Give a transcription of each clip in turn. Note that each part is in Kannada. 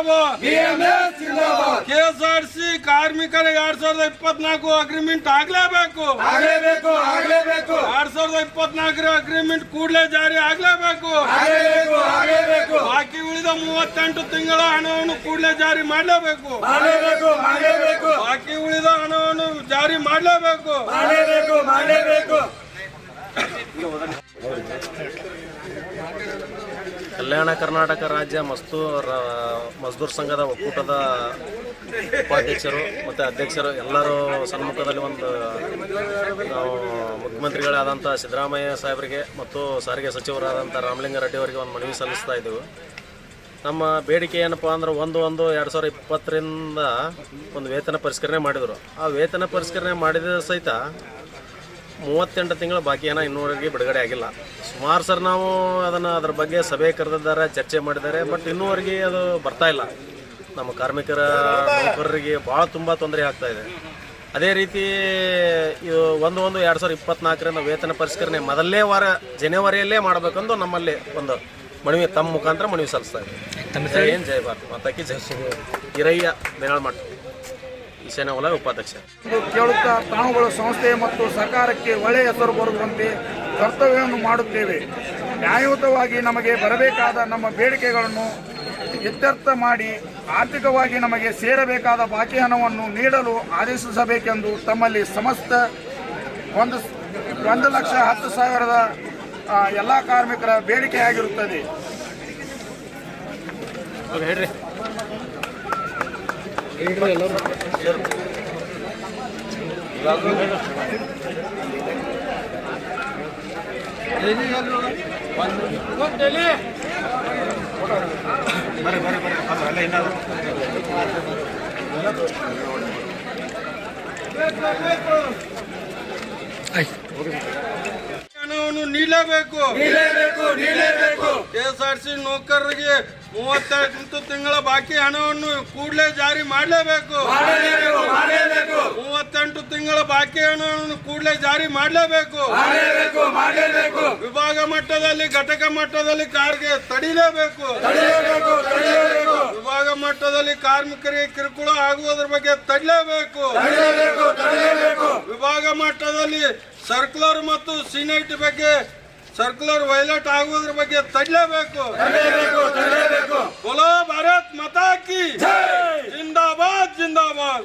ಜಿಂದಾಬಾದ್ ಕೆಎಸ್ಆರ್ಸಿ ಕಾರ್ಮಿಕರ ಎರಡ್ ಸಾವಿರದ ಇಪ್ಪತ್ನಾಲ್ಕು ಅಗ್ರಿಮೆಂಟ್ ಆಗ್ಲೇಬೇಕು. ಆಗಲೇಬೇಕು ಆಗ್ಲೇಬೇಕು. ಎರಡ್ ಸಾವಿರದ ಇಪ್ಪತ್ನಾಲ್ಕರ ಅಗ್ರಿಮೆಂಟ್ ಕೂಡಲೇ ಜಾರಿ ಆಗ್ಲೇಬೇಕು. ಆಗ್ಲೇಬೇಕು ಬಾಕಿ ಉಳಿದ ಮೂವತ್ತೆಂಟು ತಿಂಗಳ ಹಣವನ್ನು ಕೂಡಲೇ ಜಾರಿ ಮಾಡಲೇಬೇಕು ಮಾಡಲೇಬೇಕು. ಬಾಕಿ ಉಳಿದ ಹಣವನ್ನು ಜಾರಿ ಮಾಡಲೇಬೇಕು. ಮಾಡಲೇಬೇಕು ಮಾಡಲೇಬೇಕು. ಕಲ್ಯಾಣ ಕರ್ನಾಟಕ ರಾಜ್ಯ ಮಸ್ತೂರ್ ಮಜ್ದೂರ್ ಸಂಘದ ಒಕ್ಕೂಟದ ಉಪಾಧ್ಯಕ್ಷರು ಮತ್ತು ಅಧ್ಯಕ್ಷರು ಎಲ್ಲರೂ ಸನ್ಮುಖದಲ್ಲಿ ಒಂದು ನಾವು ಮುಖ್ಯಮಂತ್ರಿಗಳಾದಂಥ ಸಿದ್ದರಾಮಯ್ಯ ಸಾಹೇಬರಿಗೆ ಮತ್ತು ಸಾರಿಗೆ ಸಚಿವರಾದಂಥ ರಾಮಲಿಂಗಾರೆಡ್ಡಿ ಅವರಿಗೆ ಒಂದು ಮನವಿ ಸಲ್ಲಿಸ್ತಾ ಇದ್ದೆವು ನಮ್ಮ ಬೇಡಿಕೆ ಏನಪ್ಪ ಅಂದ್ರೆ ಒಂದು ಒಂದು ಎರಡು ಸಾವಿರದ ಇಪ್ಪತ್ತರಿಂದ ಒಂದು ವೇತನ ಪರಿಷ್ಕರಣೆ ಮಾಡಿದರು. ಆ ವೇತನ ಪರಿಷ್ಕರಣೆ ಮಾಡಿದ ಸಹಿತ ಮೂವತ್ತೆಂಟು ತಿಂಗಳು ಬಾಕಿ ಏನೋ ಇನ್ನೂವರೆಗೆ ಬಿಡುಗಡೆ ಆಗಿಲ್ಲ. ಸುಮಾರು ಸರ್ ನಾವು ಅದನ್ನು ಅದ್ರ ಬಗ್ಗೆ ಸಭೆ ಕರೆದಿದ್ದಾರೆ ಚರ್ಚೆ ಮಾಡಿದ್ದಾರೆ ಬಟ್ ಇನ್ನೂವರೆಗೆ ಅದು ಬರ್ತಾ ಇಲ್ಲ. ನಮ್ಮ ಕಾರ್ಮಿಕರ ನೌಕರರಿಗೆ ಭಾಳ ತುಂಬ ತೊಂದರೆ ಆಗ್ತಾ ಇದೆ. ಅದೇ ರೀತಿ ಇದು ಒಂದು ಒಂದು ಎರಡು ಸಾವಿರದ ಇಪ್ಪತ್ನಾಲ್ಕರಿಂದ ವೇತನ ಪರಿಷ್ಕರಣೆ ಮೊದಲನೇ ವಾರ ಜನವರಿಯಲ್ಲೇ ಮಾಡಬೇಕಂದು ನಮ್ಮಲ್ಲಿ ಒಂದು ಮನವಿ ತಮ್ಮ ಮುಖಾಂತರ ಮನವಿ ಸಲ್ಲಿಸ್ತಾ ಇದೆ ಜೈ ಜಯಭಾರತ ಭಾರತ್. ಮಾತಾಕಿ ಜಯ ಶ್ರೀ ಹಿರಯ್ಯ ಬೆನಾಳ್ಮಠ ಈಶಾನ್ಯ ವಲಯ ಉಪಾಧ್ಯಕ್ಷ ಕೇಳುತ್ತಾ ತಾವುಗಳ ಸಂಸ್ಥೆ ಮತ್ತು ಸರ್ಕಾರಕ್ಕೆ ಒಳ್ಳೆಯ ಹೆಸರು ಬರುವಂತೆ ಕರ್ತವ್ಯವನ್ನು ಮಾಡುತ್ತೇವೆ. ನ್ಯಾಯಯುತವಾಗಿ ನಮಗೆ ಬರಬೇಕಾದ ನಮ್ಮ ಬೇಡಿಕೆಗಳನ್ನು ಇತ್ಯರ್ಥ ಮಾಡಿ ಆರ್ಥಿಕವಾಗಿ ನಮಗೆ ಸೇರಬೇಕಾದ ಬಾಕಿ ಹಣವನ್ನು ನೀಡಲು ಆದೇಶಿಸಬೇಕೆಂದು ತಮ್ಮಲ್ಲಿ ಸಮಸ್ತ ಒಂದು ಒಂದು ಲಕ್ಷ ಹತ್ತು ಸಾವಿರದ ಎಲ್ಲ ಕಾರ್ಮಿಕರ ಬೇಡಿಕೆಯಾಗಿರುತ್ತದೆ. ಹೇಳ್ರಿ ಹಣವನ್ನು ನೀಲೇಬೇಕು ನೀಡಲೇಬೇಕು ನೀಡಲೇಬೇಕು ಕೆಎಸ್ಆರ್ಸಿ ನೌಕರರಿಗೆ ಮೂವತ್ತೆಂಟು ತಿಂಗಳ ಬಾಕಿ ಹಣವನ್ನು ಕೂಡಲೇ ಜಾರಿ ಮಾಡಲೇಬೇಕು. ಮೂವತ್ತೆಂಟು ತಿಂಗಳ ಬಾಕಿ ಹಣವನ್ನು ಕೂಡಲೇ ಜಾರಿ ಮಾಡಲೇಬೇಕು. ವಿಭಾಗ ಮಟ್ಟದಲ್ಲಿ ಘಟಕ ಮಟ್ಟದಲ್ಲಿ ಕಾರ್ಗೆ ತಡಿಲೇಬೇಕು. ವಿಭಾಗ ಮಟ್ಟದಲ್ಲಿ ಕಾರ್ಮಿಕರಿಗೆ ಕಿರುಕುಳ ಆಗುವುದರ ಬಗ್ಗೆ ತಡಲೇಬೇಕು. ವಿಭಾಗ ಮಟ್ಟದಲ್ಲಿ ಸರ್ಕ್ಯುಲರ್ ಮತ್ತು ಸಿನೈಟ್ ಬಗ್ಗೆ ಸರ್ಕ್ಯುಲರ್ ವೈಲೇಟ್ ಆಗುವುದ್ರ ಬಗ್ಗೆ ತಡಲೇಬೇಕು. ಬೋಲೋ ಭಾರತ್ ಮತಾ ಕಿ ಜಿಂದಾಬಾದ್ ಜಿಂದಾಬಾದ್.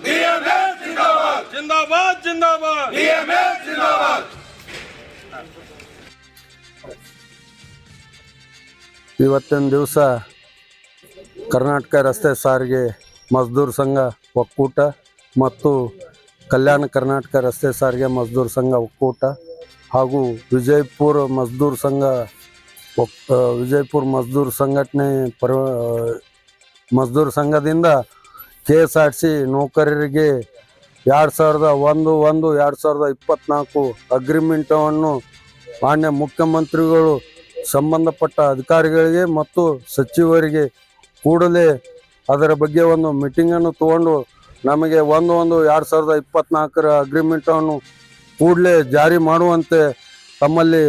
ಜಿಂದಾಬಾದ್. ಜಿಂದಾಬಾದ್ ಜಿಂದಾಬಾದ್. ಇವತ್ತಿನ ದಿವಸ ಕರ್ನಾಟಕ ರಸ್ತೆ ಸಾರಿಗೆ ಮಜ್ದೂರ್ ಸಂಘ ಒಕ್ಕೂಟ ಮತ್ತು ಕಲ್ಯಾಣ ಕರ್ನಾಟಕ ರಸ್ತೆ ಸಾರಿಗೆ ಮಜ್ದೂರ್ ಸಂಘ ಒಕ್ಕೂಟ ಹಾಗೂ ವಿಜಯಪುರ ಮಜ್ದೂರ್ ಸಂಘ ವಿಜಯಪುರ ಮಜ್ದೂರ್ ಸಂಘಟನೆ ಪರ ಮಜ್ದೂರ್ ಸಂಘದಿಂದ ಕೆ ಎಸ್ ಆರ್ ಸಿ ನೌಕರರಿಗೆ ಎರಡು ಸಾವಿರದ ಒಂದು ಒಂದು, ಎರಡು ಸಾವಿರದ ಇಪ್ಪತ್ತ್ನಾಲ್ಕು ಅಗ್ರಿಮೆಂಟವನ್ನು ಮಾನ್ಯ ಮುಖ್ಯಮಂತ್ರಿಗಳು ಸಂಬಂಧಪಟ್ಟ ಅಧಿಕಾರಿಗಳಿಗೆ ಮತ್ತು ಸಚಿವರಿಗೆ ಕೂಡಲೇ ಅದರ ಬಗ್ಗೆ ಒಂದು ಮೀಟಿಂಗನ್ನು ತಗೊಂಡು ನಮಗೆ ಒಂದು ಒಂದು ಎರಡು ಸಾವಿರದ ಇಪ್ಪತ್ನಾಲ್ಕರ ಅಗ್ರಿಮೆಂಟನ್ನು ಕೂಡಲೇ ಜಾರಿ ಮಾಡುವಂತೆ ತಮ್ಮಲ್ಲಿ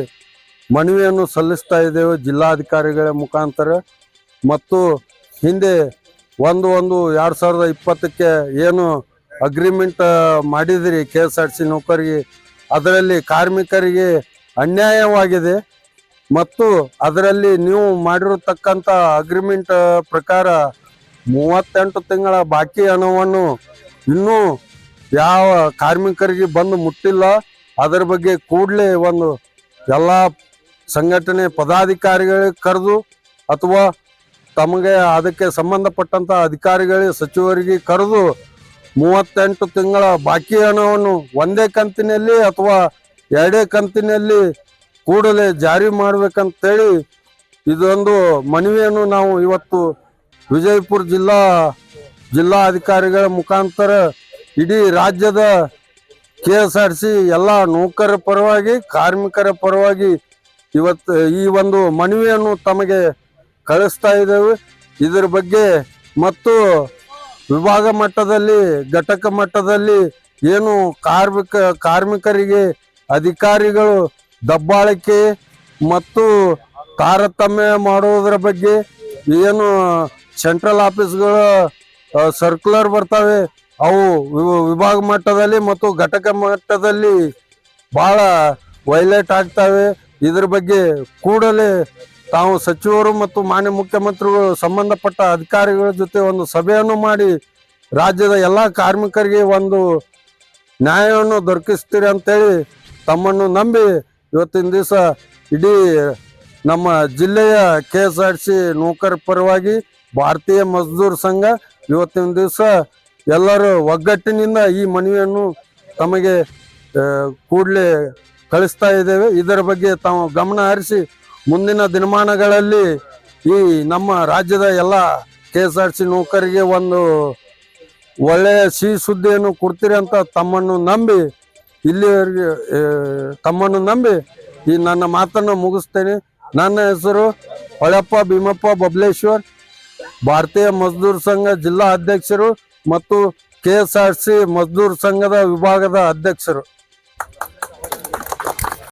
ಮನವಿಯನ್ನು ಸಲ್ಲಿಸ್ತಾ ಇದ್ದೇವೆ ಜಿಲ್ಲಾಧಿಕಾರಿಗಳ ಮುಖಾಂತರ. ಮತ್ತು ಹಿಂದೆ ಒಂದು ಒಂದು ಎರಡು ಸಾವಿರದ ಇಪ್ಪತ್ತಕ್ಕೆ ಏನು ಅಗ್ರಿಮೆಂಟ್ ಮಾಡಿದಿರಿ ಕೆ ಎಸ್ ಆರ್ ಸಿ ನೌಕರಿಗೆ, ಅದರಲ್ಲಿ ಕಾರ್ಮಿಕರಿಗೆ ಅನ್ಯಾಯವಾಗಿದೆ. ಮತ್ತು ಅದರಲ್ಲಿ ನೀವು ಮಾಡಿರತಕ್ಕಂಥ ಅಗ್ರಿಮೆಂಟ್ ಪ್ರಕಾರ ಮೂವತ್ತೆಂಟು ತಿಂಗಳ ಬಾಕಿ ಹಣವನ್ನು ಇನ್ನೂ ಯಾವ ಕಾರ್ಮಿಕರಿಗೆ ಬಂದು ಮುಟ್ಟಿಲ್ಲ, ಅದರ ಬಗ್ಗೆ ಕೂಡಲೇ ಒಂದು ಎಲ್ಲ ಸಂಘಟನೆ ಪದಾಧಿಕಾರಿಗಳಿಗೆ ಕರೆದು ಅಥವಾ ತಮಗೆ ಅದಕ್ಕೆ ಸಂಬಂಧಪಟ್ಟಂತ ಅಧಿಕಾರಿಗಳಿಗೆ, ಸಚಿವರಿಗೆ ಕರೆದು ಮೂವತ್ತೆಂಟು ತಿಂಗಳ ಬಾಕಿ ಹಣವನ್ನು ಒಂದೇ ಕಂತಿನಲ್ಲಿ ಅಥವಾ ಎರಡೇ ಕಂತಿನಲ್ಲಿ ಕೂಡಲೇ ಜಾರಿ ಮಾಡ್ಬೇಕಂತೇಳಿ ಇದೊಂದು ಮನವಿಯನ್ನು ನಾವು ಇವತ್ತು ವಿಜಯಪುರ ಜಿಲ್ಲಾ ಜಿಲ್ಲಾ ಅಧಿಕಾರಿಗಳ ಮುಖಾಂತರ ಇಡೀ ರಾಜ್ಯದ ಕೆ ಎಸ್ ಆರ್ ಸಿ ಎಲ್ಲ ನೌಕರರ ಪರವಾಗಿ, ಕಾರ್ಮಿಕರ ಪರವಾಗಿ ಇವತ್ತು ಈ ಒಂದು ಮನವಿಯನ್ನು ತಮಗೆ ಕಳಿಸ್ತಾ ಇದ್ದೇವೆ. ಇದರ ಬಗ್ಗೆ ಮತ್ತು ವಿಭಾಗ ಮಟ್ಟದಲ್ಲಿ, ಘಟಕ ಮಟ್ಟದಲ್ಲಿ ಏನು ಕಾರ್ಮಿಕ, ಕಾರ್ಮಿಕರಿಗೆ ಅಧಿಕಾರಿಗಳು ದಬ್ಬಾಳಿಕೆ ಮತ್ತು ತಾರತಮ್ಯ ಮಾಡುವುದರ ಬಗ್ಗೆ ಏನು ಸೆಂಟ್ರಲ್ ಆಫೀಸ್ಗಳು ಸರ್ಕ್ಯುಲರ್ ಬರ್ತವೆ. ಅವು ವಿಭಾಗ ಮಟ್ಟದಲ್ಲಿ ಮತ್ತು ಘಟಕ ಮಟ್ಟದಲ್ಲಿ ಬಹಳ ವೈಲೇಟ್ ಆಗ್ತವೆ. ಇದ್ರ ಬಗ್ಗೆ ಕೂಡಲೇ ತಾವು ಸಚಿವರು ಮತ್ತು ಮಾನ್ಯ ಮುಖ್ಯಮಂತ್ರಿಗಳು ಸಂಬಂಧಪಟ್ಟ ಅಧಿಕಾರಿಗಳ ಜೊತೆ ಒಂದು ಸಭೆಯನ್ನು ಮಾಡಿ ರಾಜ್ಯದ ಎಲ್ಲ ಕಾರ್ಮಿಕರಿಗೆ ಒಂದು ನ್ಯಾಯವನ್ನು ದೊರಕಿಸ್ತೀರಿ ಅಂತೇಳಿ ತಮ್ಮನ್ನು ನಂಬಿ ಇವತ್ತಿನ ದಿವಸ ಇಡೀ ನಮ್ಮ ಜಿಲ್ಲೆಯ ಕೆ ಎಸ್ ಆರ್ ಸಿ ನೌಕರ ಪರವಾಗಿ ಭಾರತೀಯ ಮಜ್ದೂರ್ ಸಂಘ ಇವತ್ತಿನ ದಿವಸ ಎಲ್ಲರೂ ಒಗ್ಗಟ್ಟಿನಿಂದ ಈ ಮನವಿಯನ್ನು ತಮಗೆ ಕೂಡಲೇ ಕಳಿಸ್ತಾ ಇದ್ದೇವೆ. ಇದರ ಬಗ್ಗೆ ತಾವು ಗಮನ ಹರಿಸಿ ಮುಂದಿನ ದಿನಮಾನಗಳಲ್ಲಿ ಈ ನಮ್ಮ ರಾಜ್ಯದ ಎಲ್ಲ ಕೆ ಎಸ್ ಆರ್ ಸಿ ನೌಕರಿಗೆ ಒಂದು ಒಳ್ಳೆಯ ಸಿಹಿ ಸುದ್ದಿಯನ್ನು ಕೊಡ್ತೀರಿ ಅಂತ ತಮ್ಮನ್ನು ನಂಬಿ, ಇಲ್ಲಿವರೆಗೆ ತಮ್ಮನ್ನು ನಂಬಿ ಈ ನನ್ನ ಮಾತನ್ನು ಮುಗಿಸ್ತೇನೆ. ನನ್ನ ಹೆಸರು ಹೊಳಪ್ಪ ಭೀಮಪ್ಪ ಬಬ್ಲೇಶ್ವರ್. ಭಾರತೀಯ ಮಜ್ದೂರ್ ಸಂಘ ಜಿಲ್ಲಾ ಅಧ್ಯಕ್ಷರು ಮತ್ತು ಕೆ ಎಸ್ ಆರ್ ಸಿ ಮಜ್ದೂರ್ ಸಂಘದ ವಿಭಾಗದ ಅಧ್ಯಕ್ಷರು.